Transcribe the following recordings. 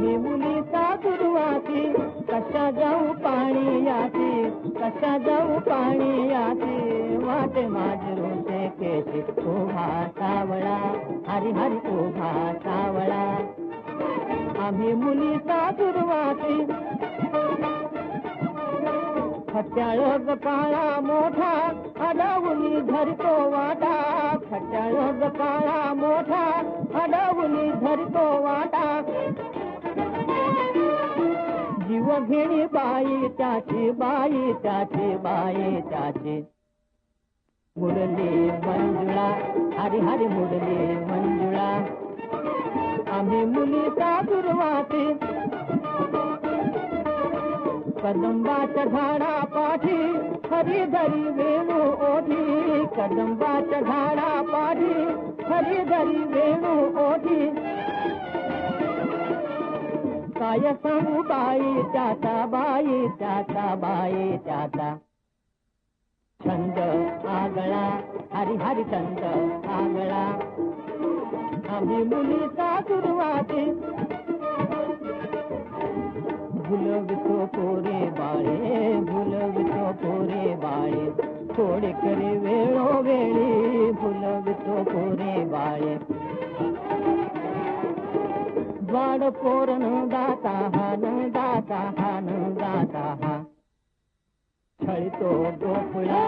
आम्ही मुलीचा गुरुवाती कशा जाऊ पाणी याची? कशा जाऊ पाणी याची? वाटे माझे केशी. उभा सावळा. हरी हरी उभा सावळा. आम्ही मुलीचा गुरुवाती खट्याळ काळा मोठा. अडवली धरतो वाटा. खट्याळ काळा मोठा. अडवली धरतो वाटा. जीव बाई त्याची बाई त्याची बाई त्याची मुरली मंजुळा, हरी हरी मुरली मंजुळा। आम्ही मुलीचा दुर्वासी कदंबाच्या झाडा पाठी हरी धरी वेणू ओढी। कदंबाच्या झाडा पाठी हरी धरी वेणू ओढी। काय सांगू बाई त्याचा बाई त्याचा बाई त्याचा छंद, आगळा हरी हरी छंद, आगळा। आम्ही मुलीचा सुरुवाती। भुलवितो पोरे बाळे, भुलवितो पोरे बाळे। थोडे करे वेळो वेळी भुलवितो पोरे बाळे। हान दाता हान दाता हा छळतो गोकुळा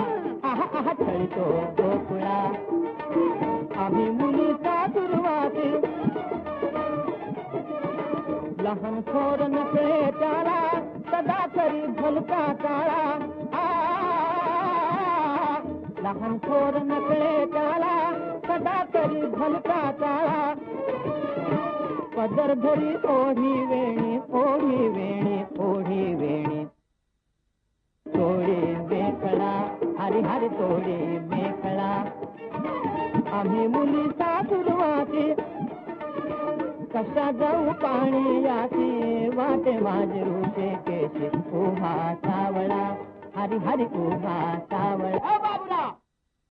आहा आहा छळतो गोकुळा आम्ही मुलीचा दुर्वासी लहान थोर नकळे त्याला सदा तरी भलका काळा लहान थोर नकळे त्याला सदा तरी भलका काळा पदर भरी ओढी वेणी ओढी वेणी ओढी वेणी। तोडी मेखळा हरी हरी तोडी मेखळा आम्ही मुलीचा सुरुवाती कशा जाऊ पाणी याची, वाटे माझे केशी, उभा सावळा हरी हरी उभा सावळा